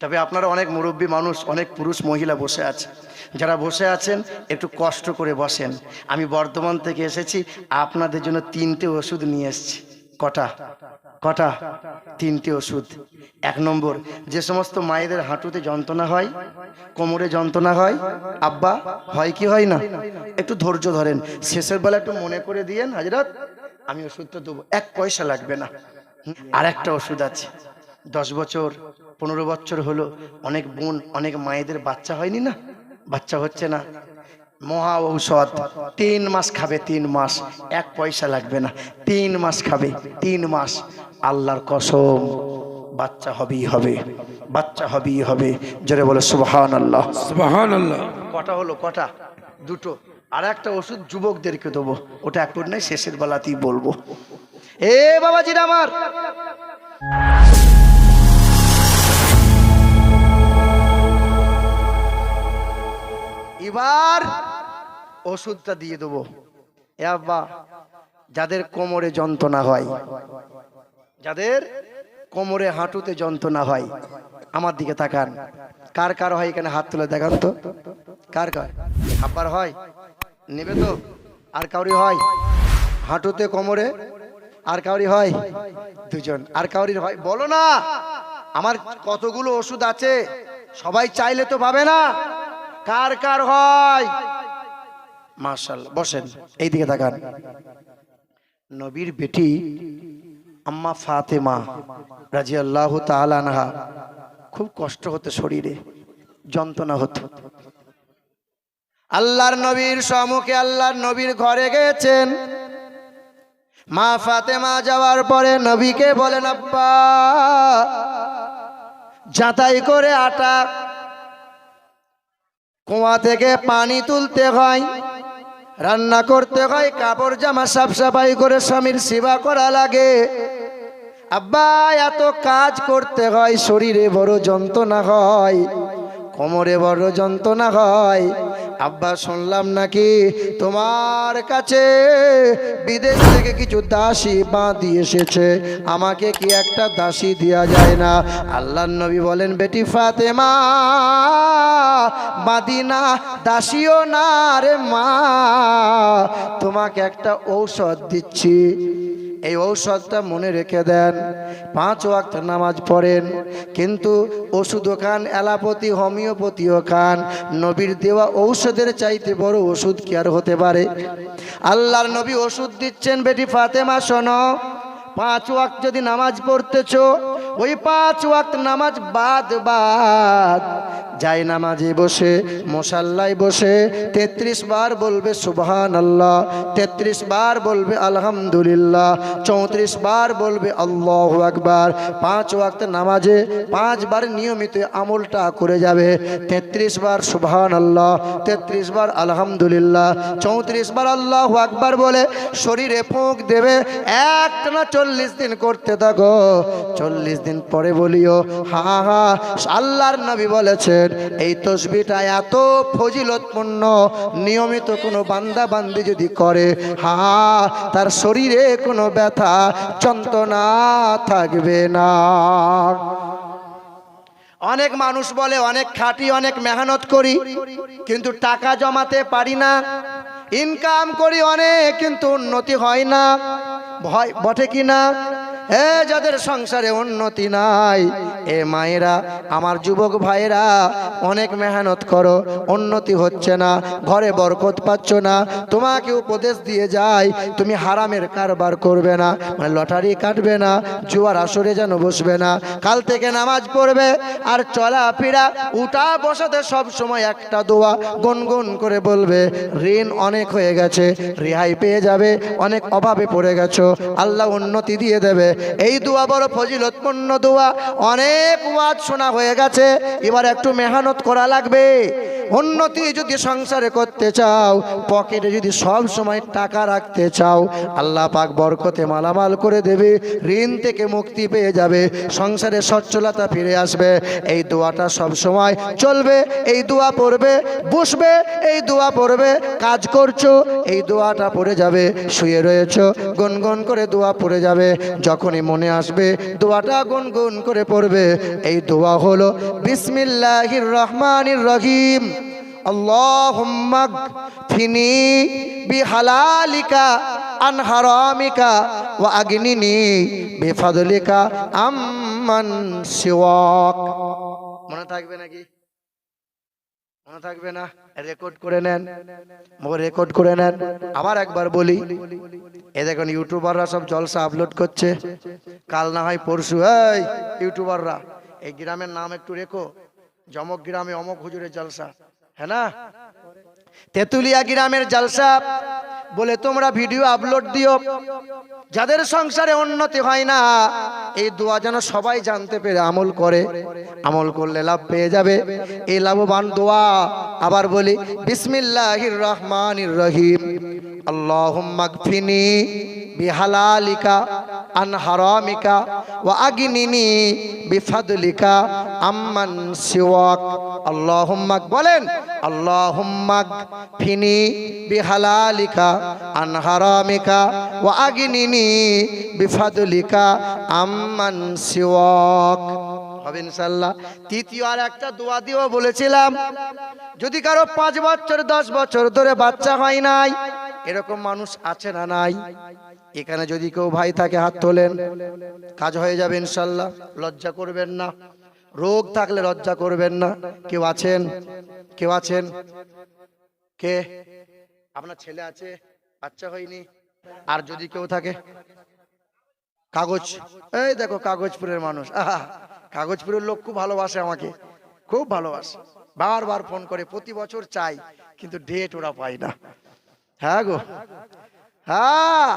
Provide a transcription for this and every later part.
তবে আপনারা অনেক মুরব্বী মানুষ, অনেক পুরুষ মহিলা বসে আছে। যারা বসে আছেন, একটু কষ্ট করে বসেন। আমি বর্ধমান থেকে এসেছি, আপনাদের জন্য তিনটে ওষুধ নিয়ে এসেছি। কটা? কটা? তিনটে ওষুধ। এক নম্বর, যে সমস্ত মায়েদের হাঁটুতে যন্ত্রণা হয়, কোমরে যন্ত্রণা হয়, আব্বা, হয় কি হয় না? একটু ধৈর্য ধরেন। শেষের বেলা একটু মনে করে দিয়েন, হাজরাত, আমি ওষুধটা দেবো। এক পয়সা লাগবে না। আর একটা ওষুধ আছে। দশ বছর পনেরো বছর হলো। অনেক বোন অনেক মায়েদের বাচ্চা হয়নি না? বাচ্চা হচ্ছে না। মহা ঔষধ। তিন মাস খাবে তিন মাস। এক পয়সা লাগবে না। তিন মাস খাবে তিন মাস। আল্লাহর কসম বাচ্চা হবেই হবে। বাচ্চা হবেই হবে। জোরে বলে সুবহান আল্লাহ সুবহান আল্লাহ কটা হলো? কটা? দুটো। আর একটা ওষুধ যুবকদেরকে দেবো। ওটা এখন নাই শেষের বেলাতেই বলব। এ বাবাজিরা আমার! এবার ওষুধটা দিয়ে দেবো। এ আব্বা, যাদের কোমরে যন্ত্রণা হয়, যাদের কোমরে হাঁটুতে যন্ত্রণা হয়, আমার দিকে তাকান। কার কার হয় এখানে হাত তুলে দেখান তো। কার কার? আব্বার হয়? নেবে তো। আর কাউরি হয়? হাঁটুতে, কোমরে? আর কাউরি হয়? দুজন। আর কাউরির হয়? বলো না। আমার কতগুলো ওষুধ আছে? সবাই চাইলে তো পাবে না। কার কার হয়? মার্শাল বসেন এই দিকে তাকান। নবীর বেটি আম্মা ফাতেমা রাজি আল্লাহ তালানহা খুব কষ্ট হতো শরীরে, যন্ত্রণা হতো। আল্লাহর নবীর সম্মুখে আল্লাহর নবীর ঘরে গেছেন মা ফাতেমা যাওয়ার পরে নবীকে বলেন, আব্বা, যাতাই করে আটা কুয়া থেকে পানি তুলতে হয়, রান্না করতে হয়, কাপড় জামা সাফ সাফাই করে স্বামীর সেবা করা লাগে। আব্বা, এত কাজ করতে হয়, শরীরে বড় যন্ত্রণা হয়, কোমরে বড় যন্ত্রণা হয়। আব্বা, শুনলাম নাকি তোমার কাছে বিদেশ থেকে কিছু দাসী বাঁধি এসেছে? আমাকে কি একটা দাসী দেওয়া যায় না? আল্লাহ নবী বলেন, বেটি ফাতেমা বাঁধি বাদিনা দাসীও না রে মা, তোমাকে একটা ঔষধ দিচ্ছি। এই ঔষধটা মনে রেখে দেন। পাঁচ ওয়াক্ত নামাজ পড়েন। কিন্তু ওষুধও খান অ্যালাপতি হোমিওপ্যাথিও খান। নবীর দেওয়া ঔষধের চাইতে বড় ওষুধ কি আর হতে পারে? আল্লাহর নবী ওষুধ দিচ্ছেন, বেটি ফাতেমা, শোনো। পাঁচ ওয়াক্ত যদি নামাজ পড়তেছো, ওই পাঁচ ওয়াক্ত নামাজ বাদ বাদ। যাই নামাজে বসে, মশাল্লায় বসে, তেত্রিশ বার বলবে সুবহান আল্লাহ তেত্রিশ বার বলবে আলহামদুলিল্লাহ, চৌত্রিশ বার বলবে আল্লাহ আকবার, পাঁচ ওয়াক্ত নামাজে পাঁচবার নিয়মিত আমলটা করে যাবে, তেত্রিশ বার সুবহান আল্লাহ তেত্রিশ বার আলহামদুলিল্লাহ, চৌত্রিশ বার আল্লাহ আকবার বলে শরীরে ফুঁক দেবে একটা চল্লিশ দিন করতে থাকো, চল্লিশ দিন পরে বলিও, হা হা, আল্লাহর নবী বলেছেন এই তসবিটা এত ফজিলতপূর্ণ, নিয়মিত কোনো বান্দা বান্দি যদি করে, হা, তার শরীরে কোনো ব্যথা, যন্ত্রণা থাকবে না। অনেক মানুষ বলে, অনেক খাটি, অনেক মেহনত করি, কিন্তু টাকা জমাতে পারি না। ইনকাম করি অনেক, কিন্তু উন্নতি হয় না। ভয় বটে কি না? এ, যাদের সংসারে উন্নতি নাই, এ মায়েরা, আমার যুবক ভাইরা অনেক মেহনত করো, উন্নতি হচ্ছে না, ঘরে বরকত পাচ্ছ না, তোমাকে উপদেশ দিয়ে যায় তুমি হারামের কারবার করবে না মানে লটারি কাটবে না, জুয়ার আসরে যেন বসবে না, কাল থেকে নামাজ পড়বে, আর চলাফেরা, উঠা বসাতে সব সময় একটা দোয়া, গুনগুন করে বলবে, ঋণ অনেক হয়ে গেছে, রেহাই পেয়ে যাবে, অনেক অভাবে পড়ে গেছো, আল্লাহ উন্নতি দিয়ে দেবে এই দোয়া বড় ফজিলতপূর্ণ দোয়া। অনেক ওয়াজ শোনা হয়ে গেছে। এবার একটু মেহনত করা লাগবে। উন্নতি যদি সংসারে করতে চাও, পকেটে যদি সব সময় টাকা রাখতে চাও, আল্লাহ পাক বরকতে মালামাল করে দেবে, ঋণ থেকে মুক্তি পেয়ে যাবে, সংসারে সচ্ছলতা ফিরে আসবে। এই দোয়াটা সব সময় চলবে, এই দোয়া পড়বে, বসবে, এই দোয়া পড়বে, কাজ করছ, এই দোয়াটা পড়ে যাবে, শুয়ে রয়েছো, গুনগুন করে দোয়া পড়ে যাবে। যখনই মনে আসবে, দোয়াটা গুনগুন করে পড়বে। এই দোয়া হলো, বিসমিল্লাহির রহমানির রহিম। ফিনি মনে থাকবে নাকি? মনে থাকবে না? রেকর্ড করে নেন। রেকর্ড করে নেন। আবার একবার বলি, এ দেখুন ইউটিউবাররা সব জলসা আপলোড করছে। কাল না হয় পরশু, এই ইউটিউবাররা এই গ্রামের নাম একটু রেখো। জমক গ্রামে অমক হুজুরের জলসা। হ্যাঁ না? তেতুলিয়া গ্রামের জলসা। বলে, তোমরা ভিডিও আপলোড দিও। যাদের সংসারে উন্নতি হয় না, এই দোয়া যেন সবাই জানতে পেরে আমল করে। আমল করলে লাভ পেয়ে যাবে। এই লাভবান দোয়া আবার বলি, বিসমিল্লাহির রহমান রহিম। আল্লাহ গফিনি বিহালালিকা আন হারামিকা ওয়া আগনিনি বিফাদলিকা আম্মান সিওয়াক। আল্লাহুম্মা বলেন, আল্লাহুম্মা ফিনি বিহালালিকা আন হারামিকা ওয়া আগনিনি বিফাদলিকা আম্মান সিওয়াক। হবে ইনশাল্লাহ তৃতীয় আর একটা দোয়া দিয়েও বলেছিলাম, যদি কারও পাঁচ বছর, দশ বছর ধরে বাচ্চা হয় নাই এরকম মানুষ আছে না নাই? এখানে যদি কেউ ভাই থাকে, হাত তোলেন। কাজ হয়ে যাবে ইনশাল্লাহ, লজ্জা করবেন না। রোগ থাকলে লজ্জা করবেন না। কেউ আছেন? কেউ আছেন? কে? আপনার ছেলে আছে? বাচ্চা হয়নি? আর যদি কেউ থাকে? কাগজ। এই দেখো, কাগজপুরের মানুষ। আহা, কাগজপুরের লোক খুব ভালোবাসে আমাকে। খুব ভালোবাসে। বারবার ফোন করে, প্রতি বছর চাই, কিন্তু ডেট ওরা পায় না। হ্যাঁ গো। হ্যাঁ।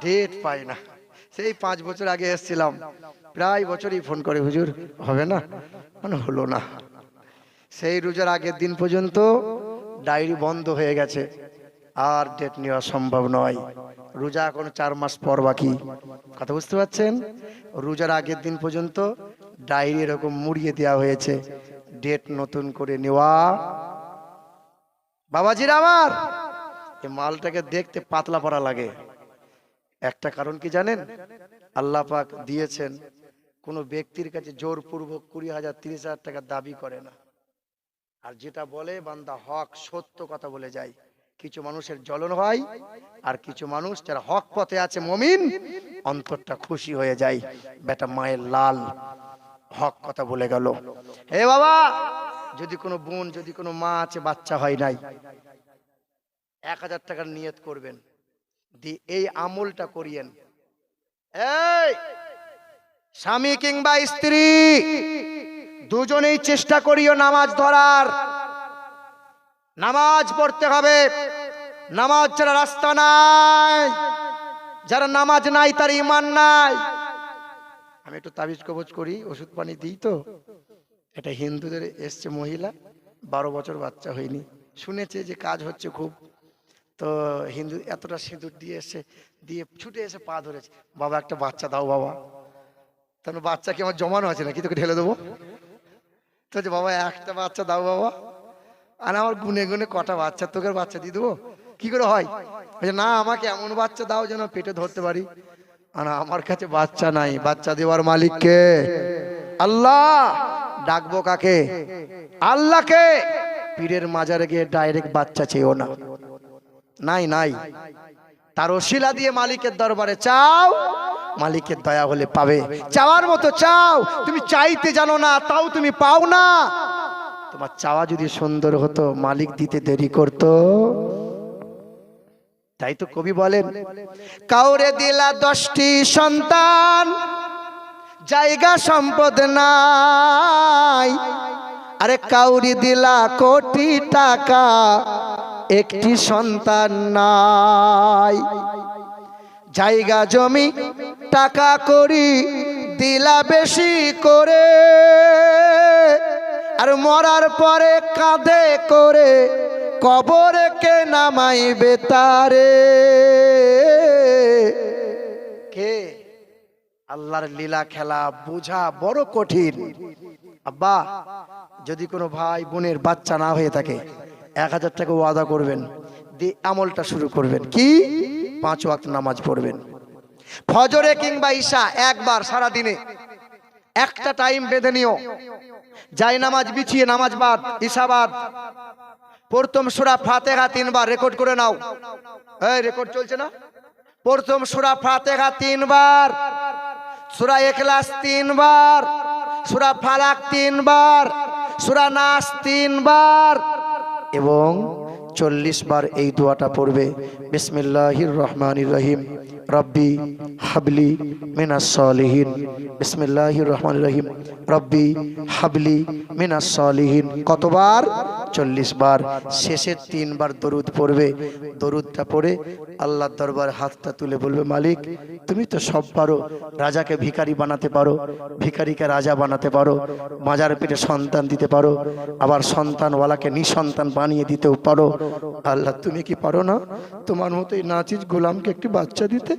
ডেট পাই না। সেই পাঁচ বছর আগে এসেছিলাম। প্রায় বছরই ফোন করে, হুজুর, হবে না? মানে হলো না। সেই রোজার আগের দিন পর্যন্ত ডায়েরি বন্ধ হয়ে গেছে। আর ডেট নেওয়া সম্ভব নয়। রোজা এখন চার মাস পর বাকি। কথা বুঝতে পারছেন? রোজার আগের দিন পর্যন্ত ডায়েরি এরকম মুড়িয়ে দেওয়া হয়েছে। ডেট নতুন করে নেওয়া। বাবাজির আমার! এই মালটাকে দেখতে পাতলা পড়া লাগে। একটা কারণ কি জানেন? আল্লাহ পাক দিয়েছেন, কোনো ব্যক্তির কাছে জোরপূর্বক কুড়ি হাজার, তিরিশ হাজার টাকা দাবি করে না। আর যেটা বলে, বান্দা হক সত্য কথা বলে যায়। কিছু মানুষের জ্বলন হয়, আর কিছু মানুষ যারা হক পথে আছে মমিন, অন্তরটা খুশি হয়ে যায়। বেটা মায়ের লাল হক কথা বলে গেল। হে বাবা, যদি কোনো বোন, যদি কোনো মা আছে, বাচ্চা হয় নাই এক হাজার টাকার নিয়ত করবেন। দি এই আমলটা করিয়েন। এই, স্বামী কিংবা স্ত্রী, দুজনেই চেষ্টা করিও নামাজ ধরার। নামাজ পড়তে হবে। নামাজ ছাড়া রাস্তা নাই। যারা নামাজ নাই, তার ইমান নাই। আমি একটু তাবিজ কবজ করি, ওষুধ পানি দিই তো। এটা হিন্দুদের, এসছে মহিলা, বারো বছর বাচ্চা হয়নি। শুনেছে যে কাজ হচ্ছে খুব। তো হিন্দু এতটা সিঁদুর দিয়ে এসে, দিয়ে ছুটে এসে পা ধরেছে। বাবা, একটা বাচ্চা দাও বাবা। তাহলে বাচ্চা কি আমার জমানো আছে নাকি? তোকে ঢেলে দেবো? তো বাবা, একটা বাচ্চা দাও বাবা। আর আমার গুনে গুনে কটা বাচ্চা, তোকে বাচ্চা দিয়ে দেবো? কি করে হয়? না, আমাকে এমন বাচ্চা দাও যেন পেটে ধরতে পারি। আর আমার কাছে বাচ্চা নাই, বাচ্চা দেওয়ার মালিককে। আল্লাহ! ডাকবো কাকে? আল্লাহকে! পীরের মাজারে গিয়ে ডাইরেক্ট বাচ্চা চেয়েও না। নাই নাই। তার ওসিলা দিয়ে মালিকের দরবারে চাও, মালিকের দয়া হলে পাবে। চাওয়ার মতো চাও, তুমি চাইতে জানো না, তাও তুমি পাও না। তোমার চাওয়া যদি সুন্দর হতো, মালিক দিতে দেরি করতো। তাই তো কবি বলেন, কাউরে দিলা দশটি সন্তান, জায়গা সম্পদ নাই। আরে কাউরি দিলা কোটি টাকা একটি সন্তান নাই। জায়গা জমি, টাকা করি, দিলা বেশি করে। আর মরার পরে কাঁধে করে কবরকে নামাইবে তারে? কে? আল্লাহর লীলা খেলা বোঝা বড় কঠিন। আব্বা, যদি কোনো ভাই বোনের বাচ্চা না হয়ে থাকে এক হাজার টাকা ওয়াদা করবেন, দিয়ে আমলটা শুরু করবেন। কি? পাঁচ ওয়াক্ত নামাজ পড়বেন। ফজরে কিংবা ঈশা একবার সারা দিনে একটা টাইম বেঁধে নিও। যাই নামাজ বিছিয়ে নামাজ বাদ, ঈশা বাদ। প্রথম সুরা ফাতেহা তিনবার রেকর্ড করে নাও। এই রেকর্ড চলছে না? প্রথম সুরা ফাতেহা তিনবার, সুরা এখলাস তিনবার, সুরা ফালাক তিনবার, সুরা নাস তিনবার এবং চল্লিশ বার এই দোয়াটা পড়বে। বিসমিল্লাহির রহমানির রহিম। রব্বি হাবলি মিনাসলিহীন বিসমিল্লাহির রহমানির রহিম। রব্বি হাবলি মিনাসলিহীন কতবার? চল্লিশ বার শেষের তিনবার দরুদ পড়বে। দরুদটা পড়ে আল্লাহর দরবার হাতটা তুলে বলবে, মালিক, তুমি তো সব পারো, রাজাকে ভিখারি বানাতে পারো, ভিখারিকে রাজা বানাতে পারো, মাজার পেটে সন্তান দিতে পারো, আবার সন্তানওয়ালাকে নিঃসন্তান বানিয়ে দিতেও পারো। আল্লাহ, তুমি কি পারো না? তোমার মতো এই নাচিস গোলামকে একটি বাচ্চা দিতে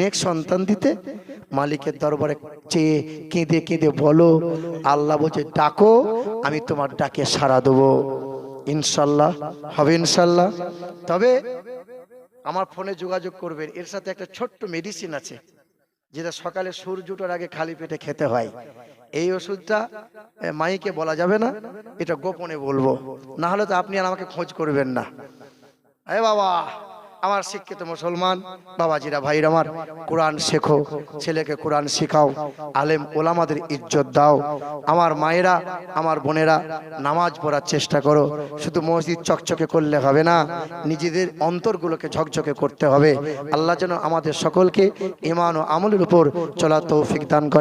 নেক্সট সন্তান দিতে? মালিকের দরবারে চেয়ে কেঁদে কেঁদে বলো, আল্লাহ বলছে, ডাকো, আমি তোমার ডাকে সাড়া দেবো। ইনশাল্লাহ, হবে ইনশাল্লাহ। তবে আমার ফোনে যোগাযোগ করবেন। এর সাথে একটা ছোট্ট মেডিসিন আছে, যেটা সকালে সূর্য ওঠার আগে খালি পেটে খেতে হয়। এই ওষুধটা মাইকে বলা যাবে না, এটা গোপনে বলব। না হলে তো আপনি আর আমাকে খোঁজ করবেন না। এ বাবা! আমার শিক্ষিত মুসলমান, বাবাজিরা, ভাইর আমার, কোরআন শেখো, ছেলেকে কোরআন শেখাও, আলেম ওলামাদের ইজ্জত দাও। আমার মায়েরা, আমার বোনেরা, নামাজ পড়ার চেষ্টা করো। শুধু মসজিদ চকচকে করলে হবে না, নিজেদের অন্তরগুলোকে ঝকঝকে করতে হবে। আল্লাহ যেন আমাদের সকলকে ইমান ও আমলের উপর চলা তৌফিক দান করে।